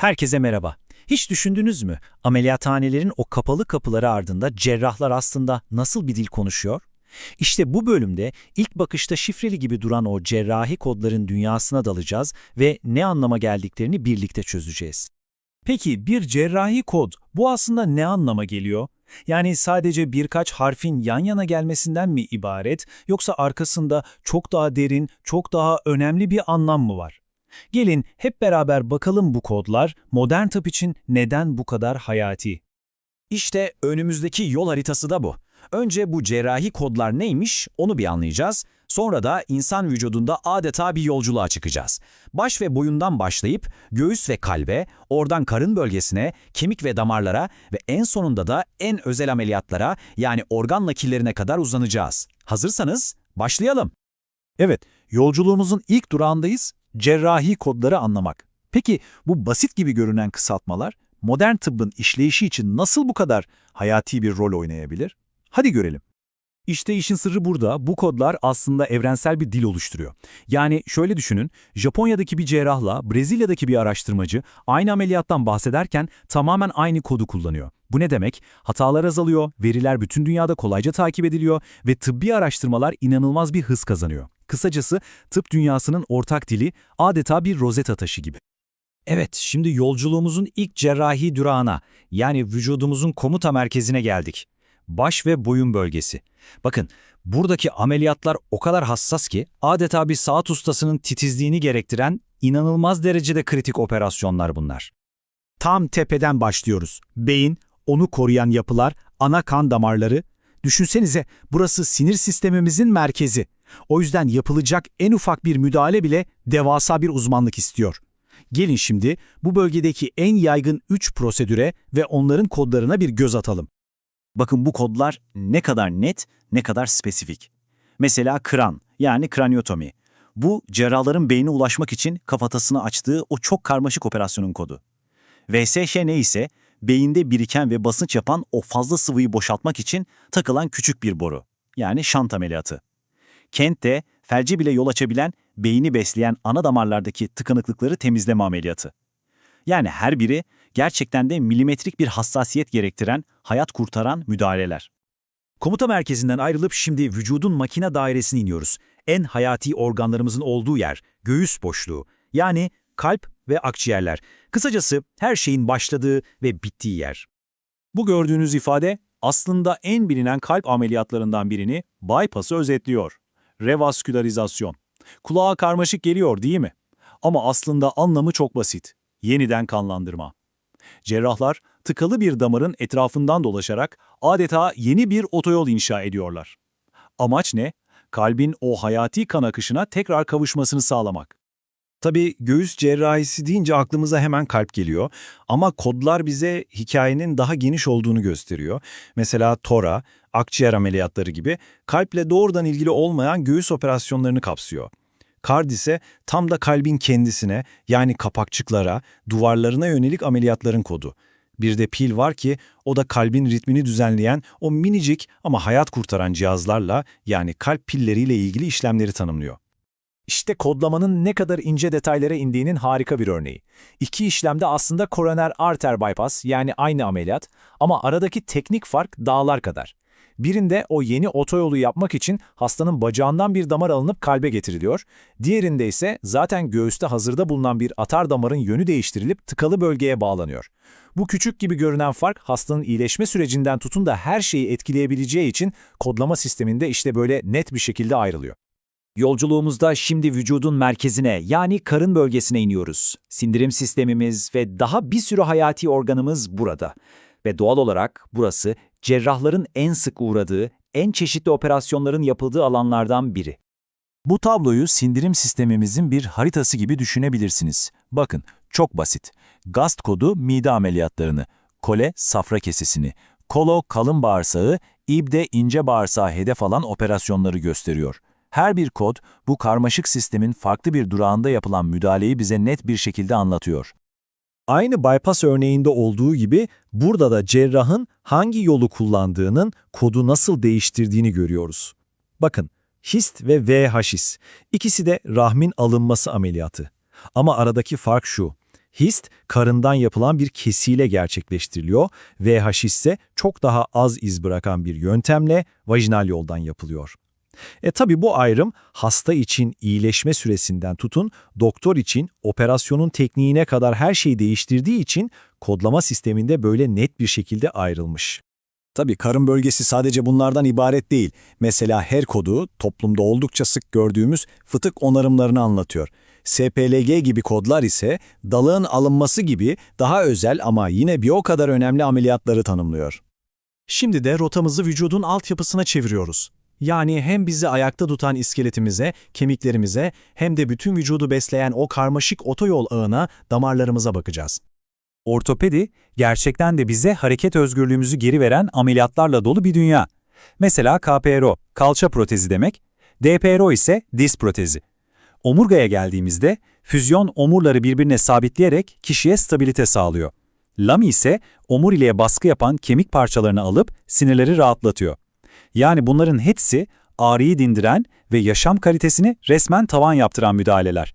Herkese merhaba. Hiç düşündünüz mü? Ameliyathanelerin o kapalı kapıları ardında cerrahlar aslında nasıl bir dil konuşuyor? İşte bu bölümde ilk bakışta şifreli gibi duran o cerrahi kodların dünyasına dalacağız ve ne anlama geldiklerini birlikte çözeceğiz. Peki bir cerrahi kod bu aslında ne anlama geliyor? Yani sadece birkaç harfin yan yana gelmesinden mi ibaret yoksa arkasında çok daha derin, çok daha önemli bir anlam mı var? Gelin hep beraber bakalım bu kodlar modern tıp için neden bu kadar hayati? İşte önümüzdeki yol haritası da bu. Önce bu cerrahi kodlar neymiş onu bir anlayacağız. Sonra da insan vücudunda adeta bir yolculuğa çıkacağız. Baş ve boyundan başlayıp göğüs ve kalbe, oradan karın bölgesine, kemik ve damarlara ve en sonunda da en özel ameliyatlara yani organ nakillerine kadar uzanacağız. Hazırsanız başlayalım. Evet, yolculuğumuzun ilk durağındayız, cerrahi kodları anlamak. Peki bu basit gibi görünen kısaltmalar modern tıbbın işleyişi için nasıl bu kadar hayati bir rol oynayabilir? Hadi görelim. İşte işin sırrı burada. Bu kodlar aslında evrensel bir dil oluşturuyor. Yani şöyle düşünün, Japonya'daki bir cerrahla Brezilya'daki bir araştırmacı aynı ameliyattan bahsederken tamamen aynı kodu kullanıyor. Bu ne demek? Hatalar azalıyor, veriler bütün dünyada kolayca takip ediliyor ve tıbbi araştırmalar inanılmaz bir hız kazanıyor. Kısacası tıp dünyasının ortak dili adeta bir rozeta taşı gibi. Evet, şimdi yolculuğumuzun ilk cerrahi durağına, yani vücudumuzun komuta merkezine geldik. Baş ve boyun bölgesi. Bakın, buradaki ameliyatlar o kadar hassas ki adeta bir saat ustasının titizliğini gerektiren inanılmaz derecede kritik operasyonlar bunlar. Tam tepeden başlıyoruz. Beyin, onu koruyan yapılar, ana kan damarları. Düşünsenize burası sinir sistemimizin merkezi. O yüzden yapılacak en ufak bir müdahale bile devasa bir uzmanlık istiyor. Gelin şimdi bu bölgedeki en yaygın 3 prosedüre ve onların kodlarına bir göz atalım. Bakın bu kodlar ne kadar net, ne kadar spesifik. Mesela kran, yani kraniotomi. Bu, cerrahların beyne ulaşmak için kafatasını açtığı o çok karmaşık operasyonun kodu. VSŞ ne ise, beyinde biriken ve basınç yapan o fazla sıvıyı boşaltmak için takılan küçük bir boru. Yani şant ameliyatı. Kent de, felce bile yol açabilen, beyni besleyen ana damarlardaki tıkanıklıkları temizleme ameliyatı. Yani her biri gerçekten de milimetrik bir hassasiyet gerektiren, hayat kurtaran müdahaleler. Komuta merkezinden ayrılıp şimdi vücudun makine dairesine iniyoruz. En hayati organlarımızın olduğu yer, göğüs boşluğu. Yani kalp ve akciğerler. Kısacası her şeyin başladığı ve bittiği yer. Bu gördüğünüz ifade aslında en bilinen kalp ameliyatlarından birini bypass'ı özetliyor. Revaskülarizasyon. Kulağa karmaşık geliyor değil mi? Ama aslında anlamı çok basit. Yeniden kanlandırma. Cerrahlar tıkalı bir damarın etrafından dolaşarak adeta yeni bir otoyol inşa ediyorlar. Amaç ne? Kalbin o hayati kan akışına tekrar kavuşmasını sağlamak. Tabii göğüs cerrahisi deyince aklımıza hemen kalp geliyor ama kodlar bize hikayenin daha geniş olduğunu gösteriyor. Mesela tora, akciğer ameliyatları gibi kalple doğrudan ilgili olmayan göğüs operasyonlarını kapsıyor. Kard ise tam da kalbin kendisine yani kapakçıklara, duvarlarına yönelik ameliyatların kodu. Bir de pil var ki o da kalbin ritmini düzenleyen o minicik ama hayat kurtaran cihazlarla yani kalp pilleriyle ilgili işlemleri tanımlıyor. İşte kodlamanın ne kadar ince detaylara indiğinin harika bir örneği. İki işlemde aslında koroner arter bypass yani aynı ameliyat ama aradaki teknik fark dağlar kadar. Birinde o yeni otoyolu yapmak için hastanın bacağından bir damar alınıp kalbe getiriliyor. Diğerinde ise zaten göğüste hazırda bulunan bir atar damarın yönü değiştirilip tıkalı bölgeye bağlanıyor. Bu küçük gibi görünen fark hastanın iyileşme sürecinden tutun da her şeyi etkileyebileceği için kodlama sisteminde işte böyle net bir şekilde ayrılıyor. Yolculuğumuzda şimdi vücudun merkezine yani karın bölgesine iniyoruz. Sindirim sistemimiz ve daha bir sürü hayati organımız burada. Ve doğal olarak burası cerrahların en sık uğradığı, en çeşitli operasyonların yapıldığı alanlardan biri. Bu tabloyu sindirim sistemimizin bir haritası gibi düşünebilirsiniz. Bakın, çok basit. GAST kodu mide ameliyatlarını, kole safra kesesini, kolo kalın bağırsağı, ibde ince bağırsağı hedef alan operasyonları gösteriyor. Her bir kod bu karmaşık sistemin farklı bir durağında yapılan müdahaleyi bize net bir şekilde anlatıyor. Aynı bypass örneğinde olduğu gibi burada da cerrahın hangi yolu kullandığının kodu nasıl değiştirdiğini görüyoruz. Bakın, HIST ve VHIS ikisi de rahmin alınması ameliyatı. Ama aradaki fark şu, Hist, karından yapılan bir kesiyle gerçekleştiriliyor. VH ise çok daha az iz bırakan bir yöntemle vajinal yoldan yapılıyor. E tabi bu ayrım hasta için iyileşme süresinden tutun, doktor için operasyonun tekniğine kadar her şeyi değiştirdiği için kodlama sisteminde böyle net bir şekilde ayrılmış. Tabii karın bölgesi sadece bunlardan ibaret değil. Mesela her kodu toplumda oldukça sık gördüğümüz fıtık onarımlarını anlatıyor. SPLG gibi kodlar ise dalığın alınması gibi daha özel ama yine bir o kadar önemli ameliyatları tanımlıyor. Şimdi de rotamızı vücudun altyapısına çeviriyoruz. Yani hem bizi ayakta tutan iskeletimize, kemiklerimize hem de bütün vücudu besleyen o karmaşık otoyol ağına, damarlarımıza bakacağız. Ortopedi, gerçekten de bize hareket özgürlüğümüzü geri veren ameliyatlarla dolu bir dünya. Mesela KPRO, kalça protezi demek, DPRO ise diz protezi. Omurgaya geldiğimizde, füzyon omurları birbirine sabitleyerek kişiye stabilite sağlıyor. LAMI ise omuriliğe baskı yapan kemik parçalarını alıp sinirleri rahatlatıyor. Yani bunların hepsi ağrıyı dindiren ve yaşam kalitesini resmen tavan yaptıran müdahaleler.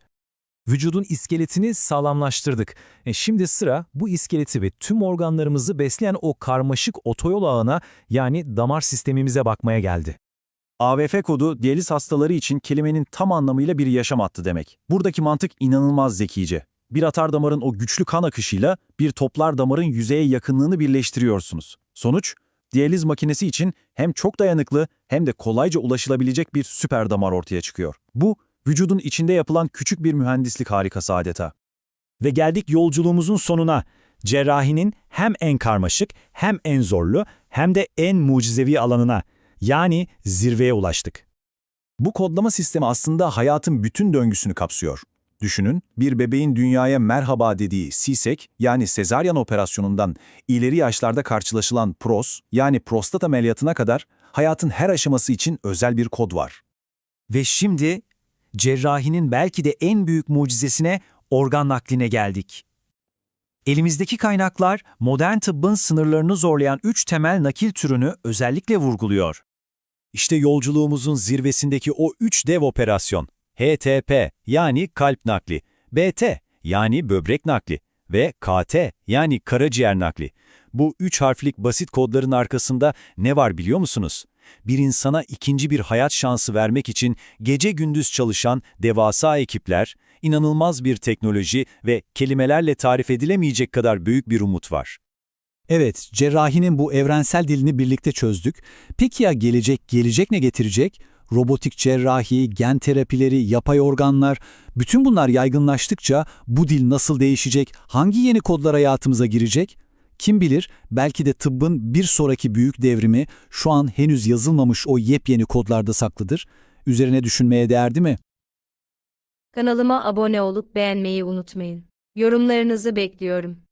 Vücudun iskeletini sağlamlaştırdık. E şimdi sıra bu iskeleti ve tüm organlarımızı besleyen o karmaşık otoyol ağına yani damar sistemimize bakmaya geldi. AVF kodu diyaliz hastaları için kelimenin tam anlamıyla bir yaşam hattı demek. Buradaki mantık inanılmaz zekice. Bir atar damarın o güçlü kan akışıyla bir toplar damarın yüzeye yakınlığını birleştiriyorsunuz. Sonuç, diyaliz makinesi için hem çok dayanıklı hem de kolayca ulaşılabilecek bir süper damar ortaya çıkıyor. Bu, vücudun içinde yapılan küçük bir mühendislik harikası adeta. Ve geldik yolculuğumuzun sonuna. Cerrahinin hem en karmaşık, hem en zorlu, hem de en mucizevi alanına. Yani zirveye ulaştık. Bu kodlama sistemi aslında hayatın bütün döngüsünü kapsıyor. Düşünün, bir bebeğin dünyaya merhaba dediği C-SEC yani sezaryen operasyonundan ileri yaşlarda karşılaşılan PROS yani prostat ameliyatına kadar hayatın her aşaması için özel bir kod var. Ve şimdi cerrahinin belki de en büyük mucizesine organ nakline geldik. Elimizdeki kaynaklar modern tıbbın sınırlarını zorlayan üç temel nakil türünü özellikle vurguluyor. İşte yolculuğumuzun zirvesindeki o üç dev operasyon. HTP yani kalp nakli, BT yani böbrek nakli ve KT yani karaciğer nakli. Bu üç harflik basit kodların arkasında ne var biliyor musunuz? Bir insana ikinci bir hayat şansı vermek için gece gündüz çalışan devasa ekipler, inanılmaz bir teknoloji ve kelimelerle tarif edilemeyecek kadar büyük bir umut var. Evet, cerrahinin bu evrensel dilini birlikte çözdük. Peki ya gelecek, gelecek ne getirecek? Robotik cerrahi, gen terapileri, yapay organlar, bütün bunlar yaygınlaştıkça bu dil nasıl değişecek, hangi yeni kodlar hayatımıza girecek? Kim bilir, belki de tıbbın bir sonraki büyük devrimi şu an henüz yazılmamış o yepyeni kodlarda saklıdır. Üzerine düşünmeye değerdi mi? Kanalıma abone olup beğenmeyi unutmayın. Yorumlarınızı bekliyorum.